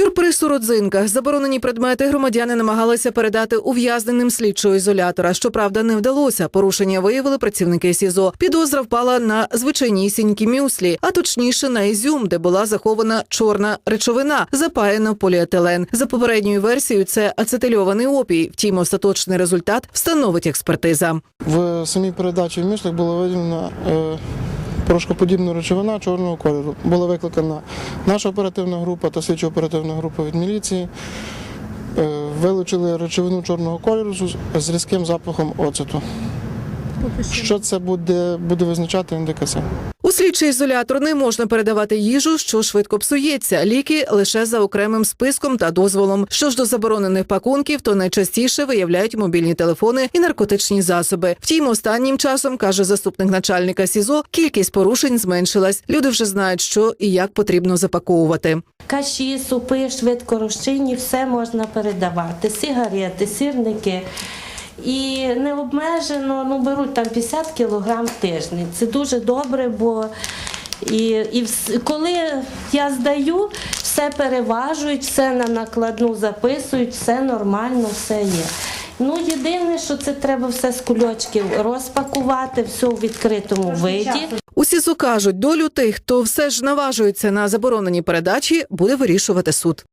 Сюрприз у родзинках. Заборонені предмети громадяни намагалися передати ув'язненим слідчого ізолятора. Щоправда, не вдалося. Порушення виявили працівники СІЗО. Підозра впала на звичайнісінькі мюслі, а точніше на ізюм, де була захована чорна речовина, запаяна поліетилен. За попередньою версією, це ацетильований опій. Втім, остаточний результат встановить експертиза. В самій передачі в мішлях було виділено е, порошкоподібна речовина чорного кольору. Була викликана наша оперативна група та слідчо оперативна група від міліції. Е, вилучили речовину чорного кольору з- різким запахом оцету. Що це буде, буде визначати індикація. У слідчий ізолятор не можна передавати їжу, що швидко псується. Ліки лише за окремим списком та дозволом. Що ж до заборонених пакунків, то найчастіше виявляють мобільні телефони і наркотичні засоби. Втім, останнім часом каже заступник начальника СІЗО, кількість порушень зменшилась. Люди вже знають, що і як потрібно запаковувати. Каші, супи, швидкорозчинні, все можна передавати. Сигарети, сірники. І не обмежено, ну беруть там 50 кілограм в тиждень. Це дуже добре, бо і, і вс- коли я здаю, все переважують, все на накладну записують, все нормально, все є. Ну, єдине, що це треба все з кульочків розпакувати, все у відкритому виді. У СІЗО кажуть, долю тих, хто все ж наважується на заборонені передачі, буде вирішувати суд.